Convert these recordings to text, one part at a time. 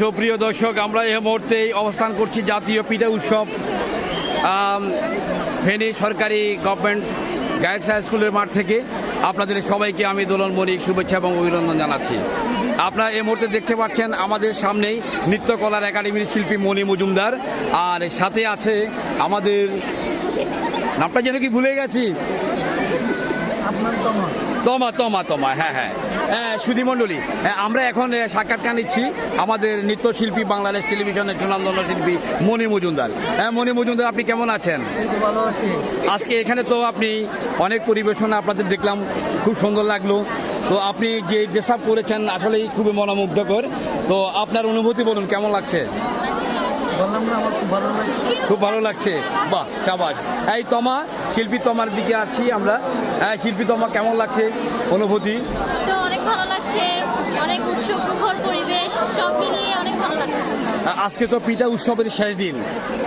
সুপ্রিয় দর্শক, আমরা এই মুহূর্তে অবস্থান করছি জাতীয় পিঠা উৎসব ফেনী সরকারি গভর্নমেন্ট হাই স্কুলের মাঠ থেকে। আপনাদের সবাইকে আমি দোলন মনিক শুভেচ্ছা এবং অভিনন্দন জানাচ্ছি। আপনারা এই মুহূর্তে দেখতে পাচ্ছেন আমাদের সামনেই নৃত্যকলার একাডেমির শিল্পী মণি মজুমদার। আর সাথে আছে আমাদের, নামটা যেন কি ভুলে গেছি? তমা তমা তমা হ্যাঁ হ্যাঁ। হ্যাঁ সুধী মণ্ডলী হ্যাঁ, আমরা এখন সাক্ষাৎকার নিচ্ছি আমাদের নৃত্যশিল্পী বাংলাদেশ টেলিভিশনের সুনামধন্য শিল্পী মণি মজুমদার। হ্যাঁ মণি মজুমদার আপনি কেমন আছেন? ভালো আছি। আজকে এখানে তো আপনি অনেক পরিবেশনা আপনাদের দেখলাম খুব সুন্দর লাগল। তো আপনি যে ড্রেস আপ করেছেন আসলেই খুবই মনোমুগ্ধকর। তো আপনার অনুভূতি বলুন কেমন লাগছে? খুব ভালো লাগছে। বাহ চাবাস এই তমা শিল্পী তমার দিকে আসছি আমরা। হ্যাঁ শিল্পী তমা কেমন লাগছে? অনুভূতি? তো অনেক ভালো লাগছে। অনেক উৎসব মুখর পরিবেশ সব মিলিয়ে অনেক ভালো লাগছে। আজকে তো পিঠা উৎসবের শেষ দিন।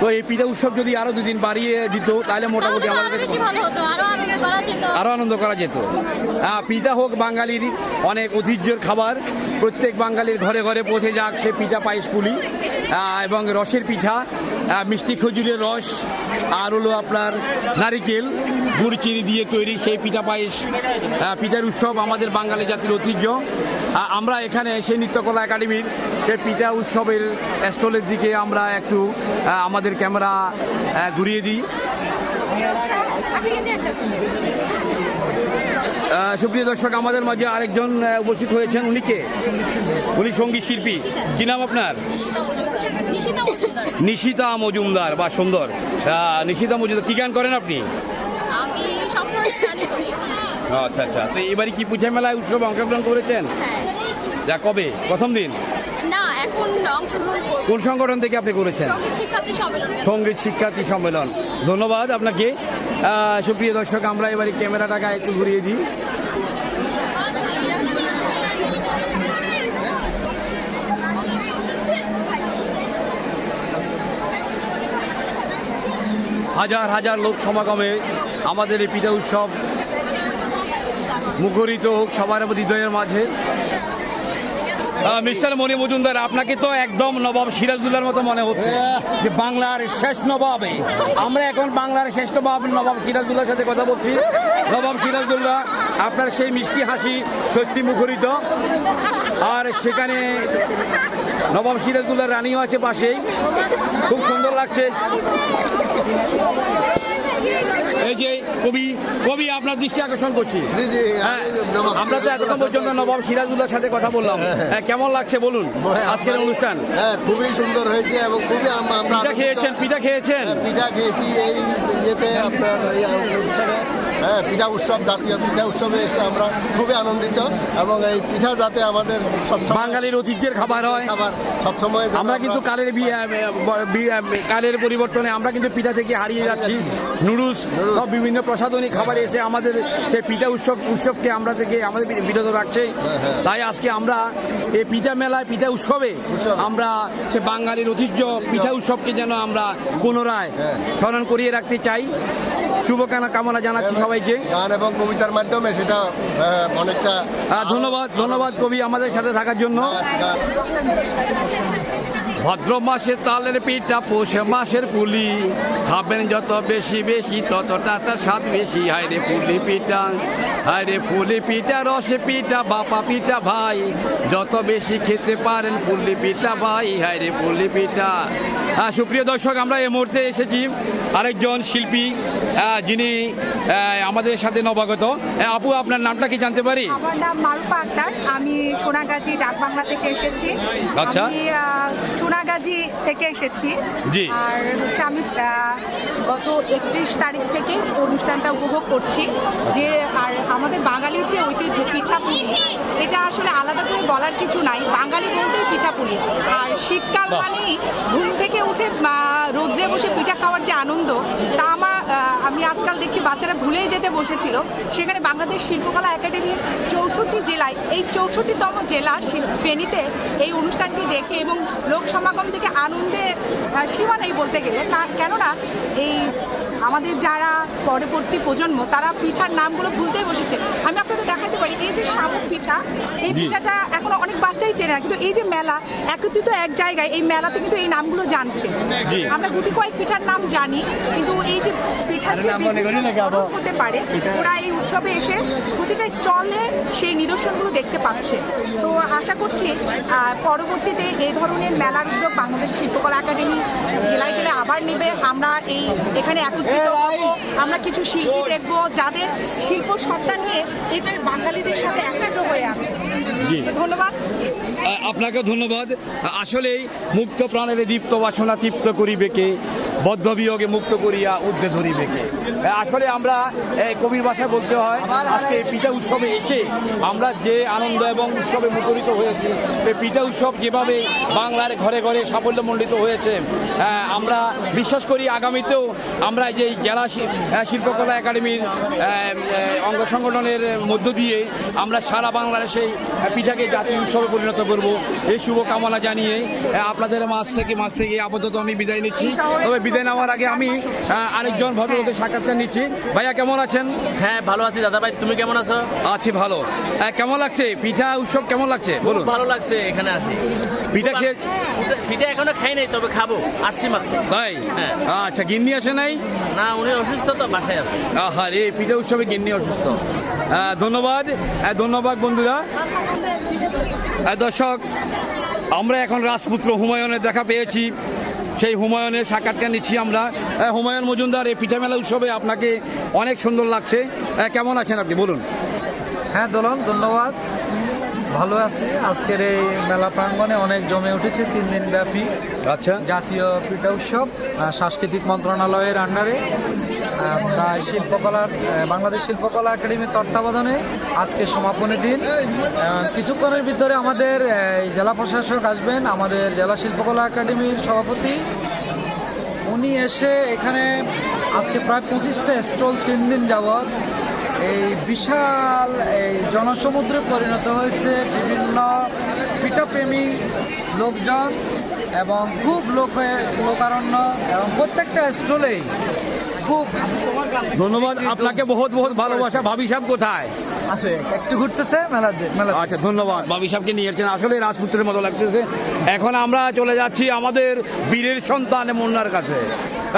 তো এই পিঠা উৎসব যদি আরও দুদিন বাড়িয়ে দিত তাহলে মোটামুটি আমাদের ভালো হতো আরও আনন্দ করা যেত। আরও আনন্দ করা যেত। হ্যাঁ পিঠা হোক বাঙালির অনেক ঐতিহ্যের খাবার প্রত্যেক বাঙালির ঘরে ঘরে পৌঁছে যাক সে পিঠা পায়েস পুলি এবং রসের পিঠা মিষ্টি খজুরের রস, আর হলো আপনার নারিকেল, গুড় চিনি দিয়ে তৈরি সেই পিঠা পায়েস পিঠার উৎসব আমাদের বাঙালি জাতির ঐতিহ্য। আমরা এখানে সেই নৃত্যকলা একাডেমির সেই পিঠা উৎসবের স্টলের দিকে আমরা একটু আমাদের ক্যামেরা ঘুরিয়ে দিই আচ্ছা, এখানে আসো। আহ, সুপ্রিয় দর্শক আমাদের মাঝে আরেকজন উপস্থিত হয়েছেন। উনি কে? উনি সংগীত শিল্পী। কি নাম আপনার? নিশিতা মজুমদার। বা সুন্দর। নিশিতা মজুমদার কি গান করেন আপনি? আচ্ছা আচ্ছা। তো এবারে কি পুজা মেলায় উৎসবে অংশগ্রহণ করেছেন? হ্যাঁ। যা কবে? প্রথম দিন? কোন সংগঠন থেকে আপনি করেছেন? সংগীত শিক্ষার্থী সম্মেলনে। ধন্যবাদ। আপনাকে সুপ্রিয় দর্শক, আমরা এবারে ক্যামেরাটাকে একটু ঘুরিয়ে দিই। হাজার হাজার লোক সমাগমে আমাদের এই পিঠা উৎসব মুখরিত হোক, সবার হৃদয়ের মাঝে। মিস্টার মনি মজুমদার, আপনাকে তো একদম নবাব সিরাজুল্লাহর মতো মনে হচ্ছে যে বাংলার শেষ নবাবে। আমরা এখন বাংলার শেষ নবাব নবাব সিরাজুল্লাহর সাথে কথা বলছি। নবাব সিরাজুল্লাহ, আপনার সেই মিষ্টি হাসি সত্যি মুখরিত। আর সেখানে নবাব সিরাজুল্লাহ রানীও আছে পাশেই। খুব সুন্দর লাগছে। এই যে কবি কবি আপনার দৃষ্টি আকর্ষণ করছি। হ্যাঁ, আমি আমরা তো এতক্ষণ পর্যন্ত নবাব সিরাজুল্লাহর সাথে কথা বললাম। হ্যাঁ, কেমন লাগছে বলুন আজকের অনুষ্ঠান? হ্যাঁ খুবই সুন্দর হয়েছে এবং খুবই আম- আমরা পিঠা খেয়েছেন পিঠা খেয়েছেন? হ্যাঁ, পিঠা খেয়েছি এই ইয়েতে আপনার হ্যাঁ পিঠা উৎসব জাতীয় পিঠা উৎসবে এসে আমরা খুবই আনন্দিত এবং এই পিঠা যাতে আমাদের সবসময় বাঙালির ঐতিহ্যের খাবার হয়। খাবার সবসময় আমরা কিন্তু কালের কালের পরিবর্তনে আমরা কিন্তু পিঠা থেকে হারিয়ে যাচ্ছি। নুডলস সব বিভিন্ন প্রসাধনী খাবার এসে আমাদের সেই পিঠা উৎসব উৎসবকে আমরা থেকে আমাদের বিরত রাখছে। তাই আজকে আমরা এই পিঠা মেলায় পিঠা উৎসবে আমরা সে বাঙালির ঐতিহ্য পিঠা উৎসবকে যেন আমরা পুনরায় স্মরণ করিয়ে রাখতে চাই। শুভকামনা কামনা জানাচ্ছি সবাইকে। গান এবং কবিতার মাধ্যমে সেটা হ্যাঁ, অনেকটা আহ, ধন্যবাদ ধন্যবাদ কবি আমাদের সাথে থাকার জন্য। ভদ্র মাসে তালের পিঠা পৌষ মাসের পুলি খাবেন যত বেশি বেশি ততটা তার স্বাদ বেশি। হায় রে পুলি পিঠা হায় রে ফুলি পিঠা রসে পিঠা বাপা পিঠা ভাই। যত বেশি খেতে পারেন পুলি পিঠা ভাই হায় রে পুলি পিঠা। হ্যাঁ সুপ্রিয় দর্শক আমরা এই মুহূর্তে এসেছি আরেকজন শিল্পী যিনি আমাদের সাথে নবাগত। আহ, আপু আপনার নামটা কি জানতে পারি? আমার নাম মারুফা আক্তার। আমি সোনাগাজী ডাকবাংলা থেকে এসেছি। আচ্ছা। সোনাগাজী থেকে এসেছি। জি। আর হচ্ছে আমি গত একত্রিশ তারিখ থেকে অনুষ্ঠানটা উপভোগ করছি। যে আর আমাদের বাঙালির যে ঐতিহ্য পিঠাপুলি এটা আসলে আলাদা করে বলার কিছু নাই। বাঙালি বলতেই পিঠাপুলি। আর শীতকাল। মানেই ঘুম থেকে উঠে রোদ্রে বসে পিঠা খাওয়ার যে আনন্দ তা আমার আমি আজকাল দেখছি বাচ্চারা ভুলেই যেতে বসেছিল। সেখানে বাংলাদেশ শিল্পকলা একাডেমি চৌষট্টি জেলায় এই চৌষট্টিতম জেলা ফেনীতে এই অনুষ্ঠানটি দেখে এবং লোক সমাগম থেকে আনন্দে সীমা নেই বলতে গেলে কেননা এই আমাদের যারা পরবর্তী প্রজন্ম তারা পিঠার নামগুলো ভুলতেই বসেছে। আমি আপনাদের দেখাতে পারি পিঠা। এই পিঠাটা এখনও অনেক বাচ্চাই চেনে না কিন্তু এই যে মেলা একত্রিত এক জায়গায় এই মেলাতে কিন্তু এই নামগুলো জানছে। আমরা গুটি কয়েক পিঠার নাম জানি কিন্তু এই যে পিঠার যে হতে পারে ওরা এই উৎসবে এসে প্রতিটা স্টলে সেই নিদর্শনগুলো দেখতে পাচ্ছে। তো আশা করছি পরবর্তীতে এই ধরনের মেলার উদ্যোগ বাংলাদেশ শিল্পকলা একাডেমি জেলায় জেলায় আবার নেবে। আমরা এই এখানে একত্রিত আমরা কিছু শিল্পী দেখব যাদের শিল্প সত্তা নিয়ে এটা বাঙালিদের সাথে একাত্র হয়ে আছে। ধন্যবাদ। আপনাকে ধন্যবাদ। আসলেই মুক্ত প্রাণের দীপ্ত বাসনা তৃপ্ত করিবেকে বদ্ধ বিয়োগে মুক্ত করিয়া উদ্ধে ধরিবেকে আসলে আমরা কবির ভাষায় বলতে হয়, আজকে এই পিঠা উৎসবে এসে আমরা যে আনন্দ এবং উৎসবে মুখরিত হয়েছি, এই পিঠা উৎসব যেভাবে বাংলার ঘরে ঘরে সাফল্যমণ্ডিত হয়েছে আমরা বিশ্বাস করি আগামীতেও আমরা যে জেলা শিল্পকলা একাডেমির অঙ্গ সংগঠনের মধ্য দিয়ে আমরা সারা বাংলাদেশে পিঠাকে জাতীয় উৎসবে পরিণত করব। এই শুভকামনা জানিয়ে আপনাদের মাছ থেকে মাছ থেকে আপাতত আমি বিদায় নিচ্ছি। তবে বিদায় নেওয়ার আগে আমি আরেকজন ভদ্রলোকের সাক্ষাৎকার নিচ্ছি। ভাইয়া কেমন আছেন? হ্যাঁ ভালো আছি দাদা ভাই। তুমি কেমন আছো? আছি ভালো। কেমন লাগছে? পিঠা উৎসব কেমন লাগছে? বলুন। ভালো লাগছে এখানে আসি। পিঠা খেয়ে পিঠা- এখনও খাই নাই তবে খাব। আসছি মাত্র। ভাই হ্যাঁ। আচ্ছা গিন্নি আসে নাই? না উনি অসুস্থ তো বাসায় আছে। আহা রে পিঠা উৎসবে গিন্নি অসুস্থ। ধন্যবাদ। ধন্যবাদ বন্ধুরা। দর্শক আমরা এখন রাজপুত্র হুমায়ুনের দেখা পেয়েছি। সেই হুমায়ুনের সাক্ষাৎকার নিচ্ছি আমরা। হুমায়ুন মজুমদার, এই পিঠা মেলা উৎসবে আপনাকে অনেক সুন্দর লাগছে। কেমন আছেন আপনি? বলুন। হ্যাঁ দোলন, ধন্যবাদ। ভালো আছি। আজকের এই মেলা প্রাঙ্গণে অনেক জমে উঠেছে তিন দিন ব্যাপী। আচ্ছা। জাতীয় পিঠা উৎসব সাংস্কৃতিক মন্ত্রণালয়ের আন্ডারে আমরা শিল্পকলার বাংলাদেশ শিল্পকলা একাডেমির তত্ত্বাবধানে আজকে সমাপনী দিন। কিছুক্ষণের ভিতরে আমাদের জেলা প্রশাসক আসবেন আমাদের জেলা শিল্পকলা একাডেমির সভাপতি। উনি এসে এখানে আজকে প্রায় পঁচিশটা স্টল তিন দিন যাবৎ এই বিশাল এই জনসমুদ্রে পরিণত হয়েছে বিভিন্ন পিঠাপ্রেমী লোকজন এবং খুব লোকে লোকারণ্য এবং প্রত্যেকটা স্টলেই খুব ধন্যবাদ আপনাকে বহুত বহুত ভালোবাসা। ভাবি সাহেব কোথায়? আছে একটু ঘুরতেছে মেলা মেলা আচ্ছা ধন্যবাদ। বাবি সাহেবকে নিয়ে এসেছেন আসলে রাজপুত্রের মতো লাগতেছে। এখন আমরা চলে যাচ্ছি আমাদের বীরের সন্তান মুন্নার কাছে।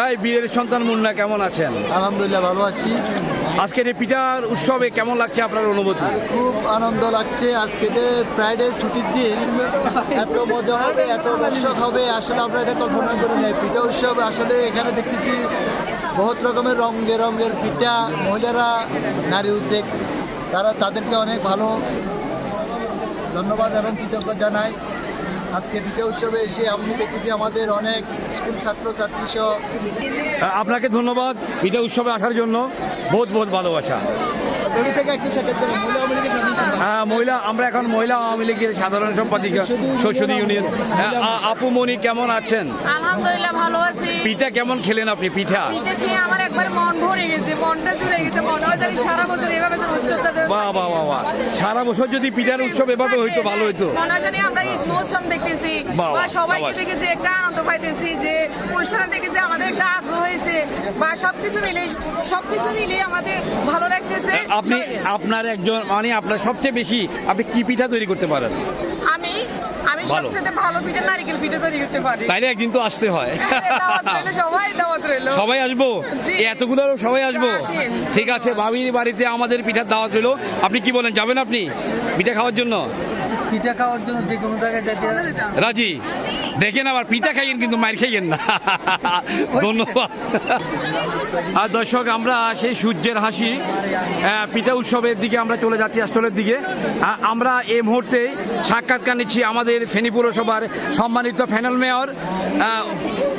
এই বীরের সন্তান মুন্না কেমন আছেন? আলহামদুলিল্লাহ ভালো আছি। আজকের এই পিঠার উৎসবে কেমন লাগছে আপনার অনুভূতি? খুব আনন্দ লাগছে। আজকে যে ফ্রাইডে ছুটির দিন। এত মজা হবে এত দর্শক হবে। আসলে আমরা এটা কল্পনা করি নাই। পিঠা উৎসব আসলে এখানে দেখতেছি বহুত রকমের রং বেরঙের পিঠা, মহিলারা, নারী উদ্যোগ, তারা তাদেরকে অনেক ভালো ধন্যবাদ এবং কৃতজ্ঞ জানাই। আজকে পিঠা উৎসবে এসে আমি দেখেছি আমাদের অনেক স্কুল ছাত্র ছাত্রী সহ আপনাকে ধন্যবাদ। পিঠা উৎসবে আসার জন্য বহুত বহুত ভালোবাসা। বেবি থেকে একটু সেকেন্ড করে মহিলা আওয়ামী লীগের সাধারণ সম্পাদক। হ্যাঁ মহিলা আমরা এখন মহিলা আওয়ামী লীগের সাধারণ সম্পাদিকা সংসদীয় ইউনিয়ন। হ্যাঁ, আপু মনি কেমন আছেন? আলহামদুলিল্লাহ ভালো আছি। পিঠা কেমন খেলেন আপনি পিঠা? পিঠে খেয়ে আমার একবার মন ভরে গেছে মনটা জুড়ে গেছে মনে হয় জানি সারা বছর এভাবে যেন উচ্চতা বাহ বাহ বাহ বাহ। সারা বছর যদি পিঠার উৎসব এভাবে হইতো ভালো হইতো। মনে হয় জানি আমরা ঈদ দেখতেছি বা সবাইকে সাবাস। দেখে যে একটা আনন্দ পাইতেছি যে অনুষ্ঠান দেখে যে আমাদের একটা আগ্রহ বা সবকিছু মিলে সবকিছু মিলে আমাদের ভালো লাগতেছে আপনি আপনার একজন মানে আপনার সবচেয়ে বেশি আপনি কি পিঠা তৈরি করতে পারেন? আমি আমি। সবচেয়ে ভালো পিঠে নারিকেল পিঠে তৈরি করতে পারি। তাইলে একদিন তো আসতে হয়। দাওয়াত সবাই দাওয়াত রইল। সবাই আসব? এতগুলো সবাই আসব? ঠিক আছে ভাবির বাড়িতে আমাদের পিঠার দাওয়াত রইল। আপনি কি বলেন যাবেন আপনি পিঠা খাওয়ার জন্য? পিঠা খাওয়ার জন্য যে কোনো জায়গায় যেতে রাজি? দেখেন আবার পিঠা খাইয়েন কিন্তু মার খাইয়েন না। ধন্যবাদ। আর দর্শক, আমরা সেই সূর্যের হাসি পিঠা উৎসবের দিকে আমরা চলে যাচ্ছি স্টলের দিকে। আমরা এ মুহূর্তে সাক্ষাৎকার নিচ্ছি আমাদের ফেনী পৌরসভার সম্মানিত ফ্যানেল মেয়র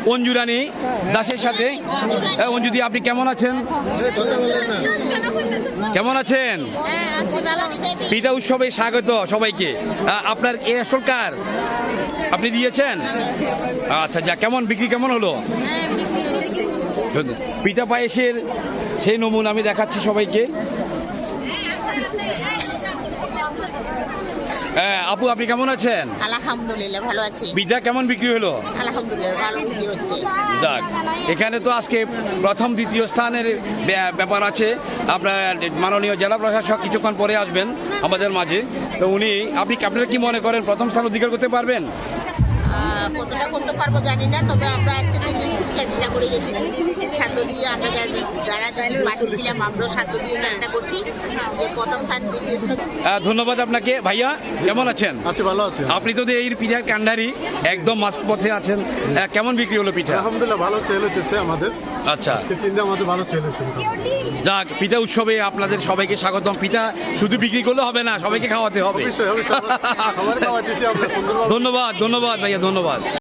আহ, অঞ্জু রানী দাসের সাথে। অঞ্জুদি আপনি কেমন আছেন? কেমন আছেন? পিঠা উৎসবে স্বাগত সবাইকে। আপনার এ স্টল কার? আপনি দিয়েছেন? আচ্ছা যা কেমন বিক্রি কেমন হলো? হ্যাঁ পিঠা পায়েসের সেই নমুনা আমি দেখাচ্ছি সবাইকে। আপু আপনি কেমন আছেন? আলহামদুলিল্লাহ ভালো আছি। পিঠা কেমন বিক্রি হলো? আলহামদুলিল্লাহ ভালো বিক্রি হচ্ছে। যাক এখানে তো আজকে প্রথম দ্বিতীয় স্থানের ব্যা- ব্যাপার আছে। আপনার মাননীয় জেলা প্রশাসক কিছুক্ষণ পরে আসবেন আমাদের মাঝে। তো উনি আপনি আপনারা কি মনে করেন প্রথম স্থান অধিকার করতে পারবেন? কতটা করতে পারব জানি না তবে আমরা আজকে দিন খুব চেষ্টা করে গেছি। দুই দিদিকে সাধ্য দিয়ে আমরা যারা- যারা দিদির পাশে ছিলাম আমরাও সাধ্য দিয়ে চেষ্টা করছি যে প্রথম স্থান দ্বিতীয় স্থান। ধন্যবাদ আপনাকে। ভাইয়া কেমন আছেন? আছি ভালো আছি। আপনি তো এই পিঠার কান্ডারি একদম মাস্ক পথে আছেন কেমন বিক্রি হলো পিঠা? আলহামদুলিল্লাহ ভালো সেল হতেছে আমাদের। আচ্ছা। তিন দিন আমাদের ভালো সেল হয়েছে যাক পিঠা উৎসবে আপনাদের সবাইকে স্বাগতম। পিঠা শুধু বিক্রি করলে হবে না সবাইকে খাওয়াতে হবে। আমরা ধন্যবাদ ধন্যবাদ ভাইয়া ধন্যবাদ।